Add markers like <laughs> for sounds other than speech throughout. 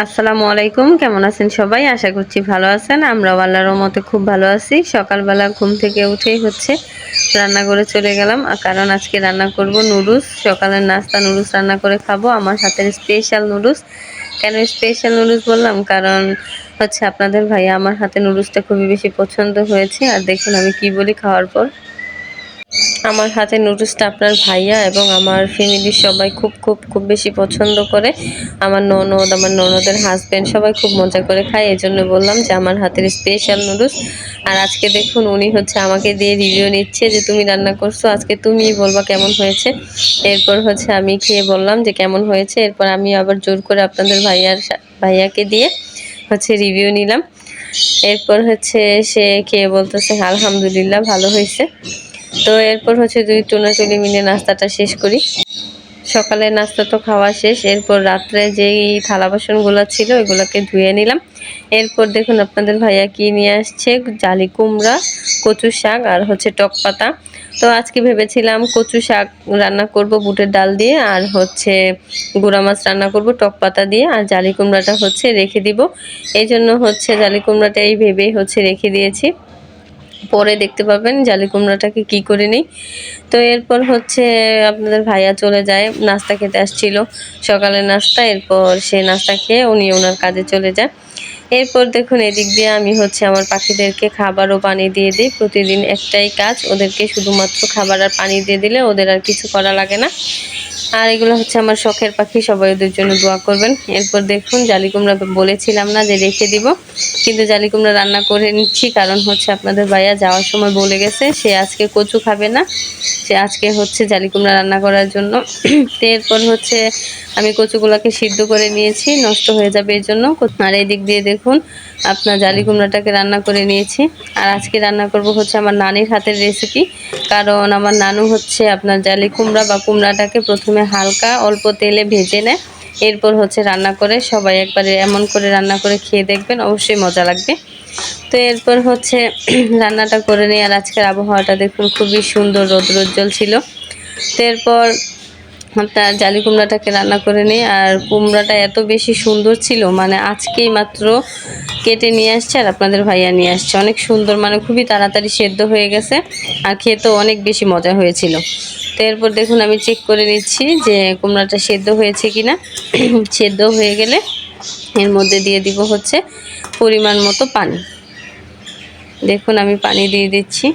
আসসালামু আলাইকুম, কেমন আছেন সবাই? আশা করছি ভালো আছেন। আমরা আল্লাহর মতে খুব ভালো আছি। সকালবেলা ঘুম থেকে উঠেই হচ্ছে রান্না করে চলে গেলাম। কারণ আজকে রান্না করব নুডলস। সকালের নাস্তা নুডলস রান্না করে খাব। আমার হাতের স্পেশাল নুডলস। কেন স্পেশাল নুডলস বললাম? কারণ হচ্ছে আপনাদের ভাইয়া আমার হাতে নুডলসটা খুবই বেশি পছন্দ হয়েছে। আর দেখুন আমি কি বলি খাওয়ার পর। আমার হাতে নুডলসটা আপনার ভাইয়া এবং আমার ফ্যামিলির সবাই খুব খুব খুব বেশি পছন্দ করে। আমার ননদ, আমার ননদের হাজব্যান্ড সবাই খুব মজা করে খায়। এই জন্য বললাম যে আমার হাতের স্পেশাল নুডলস আর আজকে দেখুন উনি হচ্ছে আমাকে দিয়ে রিভিউ নিচ্ছে যে তুমি রান্না করছ। আজকে তুমি বলবা কেমন হয়েছে। এরপর হচ্ছে আমি খেয়ে বললাম যে কেমন হয়েছে। এরপর আমি আবার জোর করে আপনাদের ভাইয়ার ভাইয়াকে দিয়ে হচ্ছে রিভিউ নিলাম। এরপর হচ্ছে সে খেয়ে বলতেছে, আলহামদুলিল্লাহ, ভালো হয়েছে। তো এরপর হচ্ছে দুই চুনাচুলি মিলে নাস্তাটা শেষ করি। সকালে নাস্তা তো খাওয়া শেষ, এরপর রাত্রে যেই থালা বাসনগুলো ছিল ওইগুলোকে ধুয়ে নিলাম। এরপর দেখুন আপনাদের ভাইয়া কি নিয়ে আসছে, জালি কুমড়া, কচু শাক আর হচ্ছে টক পাতা। তো আজকে ভেবেছিলাম কচু শাক রান্না করব বুটের ডাল দিয়ে আর হচ্ছে গুঁড়া মাছ রান্না করব টক পাতা দিয়ে আর জালি কুমড়াটা হচ্ছে রেখে দিব। এই জন্য হচ্ছে জালি কুমড়াটা এই ভেবেই হচ্ছে রেখে দিয়েছি। পরে দেখতে পাবেন জালি কুমড়াটাকে কি করে নিই। তো এরপর হচ্ছে আপনাদের ভাইয়া চলে যায়, নাস্তা খেতে আসছিল সকালে নাস্তা, এরপর সে নাস্তা খেয়ে উনি ওনার কাজে চলে যায়। এরপর দেখুন এদিক দিয়ে আমি হচ্ছে আমার পাখিদেরকে খাবার ও পানি দিয়ে দিই। প্রতিদিন একটাই কাজ, ওদেরকে শুধুমাত্র খাবার আর পানি দিয়ে দিলে ওদের আর কিছু করা লাগে না। আর এগুলো হচ্ছে আমার শখের পাখি, সবাই ওদের জন্য দোয়া করবেন। এরপর দেখুন জালি কুমড়া বলেছিলাম না যে রেখে দিব, কিন্তু জালি কুমড়া রান্না করে নিচ্ছি, কারণ হচ্ছে আপনাদের ভাইয়া যাওয়ার সময় বলে গেছে, সে আজকে কচু খাবে না, সে আজকে হচ্ছে জালি কুমড়া রান্না করার জন্য। <clears throat> এরপর হচ্ছে আমি কচুগুলোকে সিদ্ধ করে নিয়েছি, নষ্ট হয়ে যাবে এই জন্য। আর এই দিক দিয়ে দেখুন, আপনার জালি কুমড়াটাকে রান্না করে নিয়েছি। আর আজকে রান্না করব হচ্ছে আমার নানির হাতের রেসিপি কারণ আমার নানু হচ্ছে আপনার জালি কুমড়া বা কুমড়াটাকে প্রথমে হালকা অল্প তেলে ভেজে নেয়। এরপর হচ্ছে রান্না করে সবাই একবারে এমন করে রান্না করে খেয়ে দেখবেন, অবশ্যই মজা লাগবে। তো এরপর হচ্ছে <clears throat> রান্নাটা করে নিই আর আজকের আবহাওয়াটা দেখুন, খুবই সুন্দর রৌদ্রোজ্জ্বল ছিল। তো এরপর আপনার জালি কুমড়াটাকে রান্না করে নিই আর কুমড়াটা এত বেশি সুন্দর ছিল মানে আজকেই মাত্র কেটে নিয়ে আসছে আর আপনাদের ভাইয়া নিয়ে আসছে। অনেক সুন্দর মানে খুবই তাড়াতাড়ি সেদ্ধ হয়ে গেছে আর খেতেও অনেক বেশি মজা হয়েছিল। তো এরপর দেখুন আমি চেক করে নিচ্ছি যে কুমড়াটা সেদ্ধ হয়েছে কি না <clears throat> সেদ্ধ হয়ে গেলে এর মধ্যে দিয়ে দিব হচ্ছে পরিমাণ মতো পানি। দেখুন আমি পানি দিয়ে দিচ্ছি।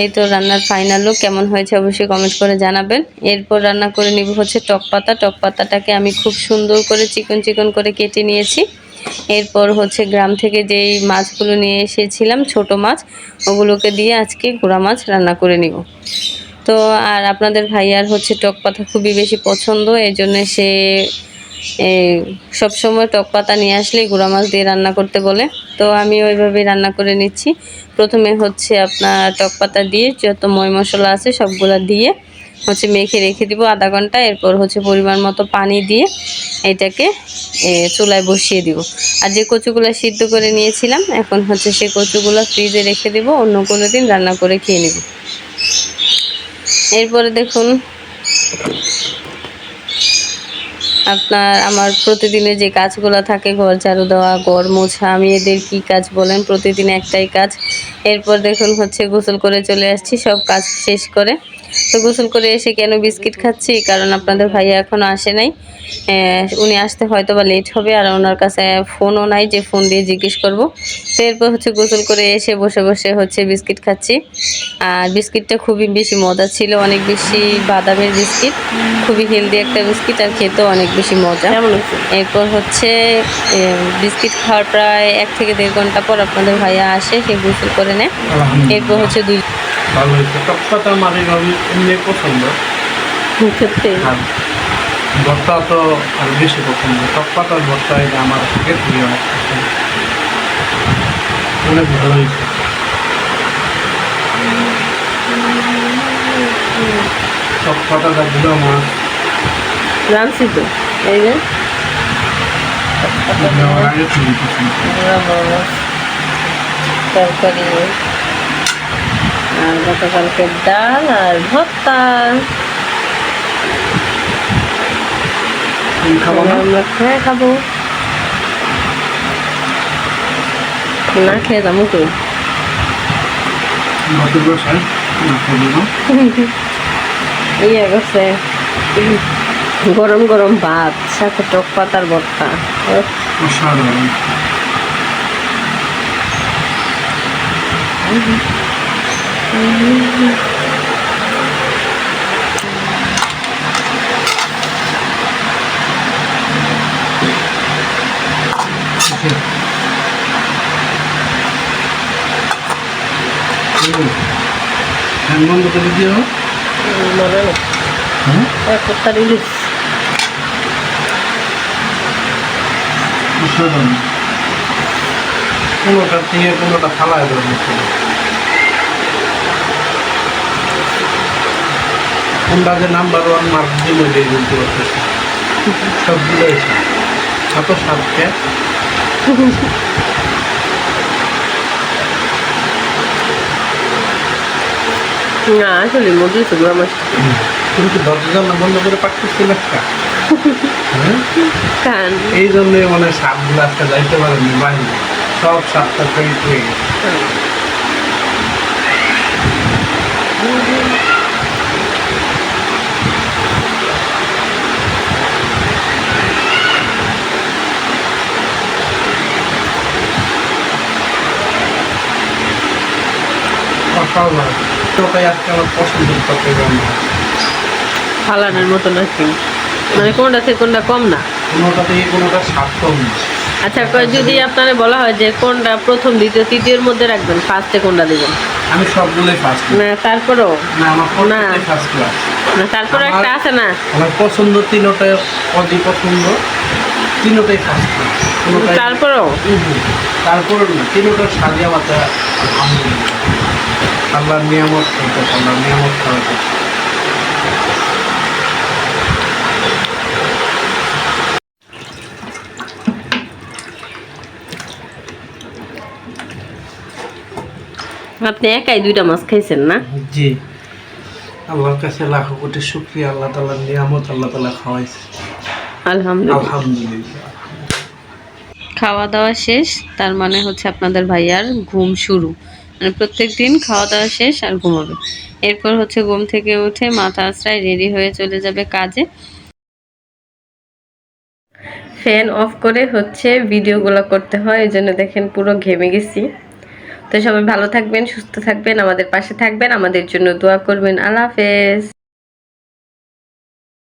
এই তো রান্নার ফাইনাল লুক কেমন হয়েছে অবশ্যই কমেন্ট করে জানাবেন। এরপর রান্না করে নিব হচ্ছে টক পাতা। টক পাতাটাকে আমি খুব সুন্দর করে চিকন চিকন করে কেটে নিয়েছি। এরপর হচ্ছে গ্রাম থেকে যেই মাছগুলো নিয়ে এসেছিলাম, ছোট মাছ, ওগুলোকে দিয়ে আজকে গুঁড়া মাছ রান্না করে নিব। তো আর আপনাদের ভাইয়ার হচ্ছে টক পাতা খুবই বেশি পছন্দ এই জন্য সে সবসময় টক পাতা নিয়ে আসলেই গুঁড়া মাছ দিয়ে রান্না করতে বলে। তো আমি ওইভাবেই রান্না করে নিচ্ছি। প্রথমে হচ্ছে আপনার টক পাতা দিয়ে যত ময় মশলা আছে সবগুলো দিয়ে হচ্ছে মেখে রেখে দিব আধা ঘণ্টা, এরপর হচ্ছে পরিমাণ মতো পানি দিয়ে এটাকে চুলায় বসিয়ে দিব। আর যে কচুগুলো সিদ্ধ করে নিয়েছিলাম, এখন হচ্ছে সেই কচুগুলো ফ্রিজে রেখে দিব, অন্য কোনো দিন রান্না করে খেয়ে নেব। এরপরে দেখুন, আপনার আমার প্রতিদিনে যে কাজগুলো থাকে, ঘর ঝাড়ু দেওয়া, ঘর মোছা আমি এদের কি কাজ বলেন, প্রতিদিন একটাই কাজ। এরপর দেখুন হচ্ছে গোসল করে চলে আসছি, সব কাজ শেষ করে তো গোসল করে এসে কেন বিস্কিট খাচ্ছি? কারণ আপনাদের ভাইয়া এখনও আসে নাই। উনি আসতে হয়তো বা লেট হবে আর ওনার কাছে ফোনও নাই যে ফোন দিয়ে জিজ্ঞেস করব। তো এরপর হচ্ছে গোসল করে এসে বসে বসে হচ্ছে বিস্কিট খাচ্ছি। আর বিস্কিটটা খুবই বেশি মজা ছিল অনেক বেশি বাদামের বিস্কিট খুবই হেলদি একটা বিস্কিট আর খেতেও অনেক বেশি মজা। এরপর হচ্ছে বিস্কিট খাওয়ার প্রায় এক থেকে দেড় ঘণ্টা পর আপনাদের ভাইয়া আসে সে গোসল করে নেয়। এরপর হচ্ছে দুই ভালো হয়েছে টকপাতা মানে এমনি পছন্দ। আর ভর্তা তো আর বেশি পছন্দ। টকপাতার ভর্তা এটা আমার থেকে প্রিয়। অনেক ভালো হয়েছে। টকপাতাটা গুঁড়ো মাছ রাঁধছি তো। এই যে। তরকারি। আর গতকালকে ডাল আর ভর্তা। খাব আমরা? হ্যাঁ খাব। না খেয়ে যাব তো। <laughs> ইয়ে গরম গরম ভাত সাথে টক পাতার ভর্তা। অসাধারণ। ফ্যান বন্ধ করে দিও মনে নেই হ্যাঁ। কত্তার ইলিশ কোনোটার থেকে কোনোটা ফালায় দেওয়ার না। নাম্বার ওয়ান মার্ক দিয়ে ওইটাই বলতে পারতেছি। সবগুলো এসে এত স্বাদকে না আসলে মুরগি শুধু আমার তুমি কি দরজা জানলা বন্ধ করে পাঠতেছিল একটা হ্যাঁ এই জন্যই মানে সাপগুলো আজকে যাইতে পারেনি বাইরে। সব সাপটা তৈরি হয়ে গেছে। অসাধারণ তোটাই আজকে আমার পছন্দের তরকারি রান্না ফালানোর মতো নাকি? মানে কোনটা থেকে কোনটা কম না? কোনোটা থেকে কোনোটা স্বাদ কম না। আচ্ছা যদি আপনারা বলা হয় যে কোনটা প্রথম দ্বিতীয় তৃতীয়ের মধ্যে রাখবেন ফার্স্টে কোনটা দিবেন? আমি সবগুলোই ফার্স্ট না তারপরেও? না আমার না। ফার্স্ট ক্লাস না তারপরে একটা আছে না? আমার পছন্দ তিনোটাই অতি পছন্দ। তিনোটাই ফার্স্ট ক্লাস তারপরেও? তারপর না তিনোটার সাজে আমার আল্লাহর নিয়ামত খাইতে আল্লাহর নিয়ামত খাওয়াতে আপনি একাই দুইটা মাছ খাইছেন না? জি। আল্লাহর কাছে লাখো কোটি শুক্রিয়া আল্লাহ তাআলার নিয়ামত আল্লাহ তাআলা খাওয়াইছে। আলহামদুলিল্লাহ। আলহামদুলিল্লাহ। খাওয়া দাওয়া শেষ তার মানে হচ্ছে আপনাদের ভাইয়ার ঘুম শুরু। প্রত্যেক দিন খাওয়া দাওয়া শেষ আর ঘুমাবে। এরপর হচ্ছে ঘুম থেকে উঠে মাথা আশ্রায় রেডি হয়ে চলে যাবে কাজে। ফ্যান অফ করে হচ্ছে ভিডিওগুলো করতে হয়, এই জন্য দেখেন পুরো ঘেমে গেছি। তো সবাই ভালো থাকবেন, সুস্থ থাকবেন, আমাদের পাশে থাকবেন, আমাদের জন্য দোয়া করবেন। আল্লাহ হাফেজ।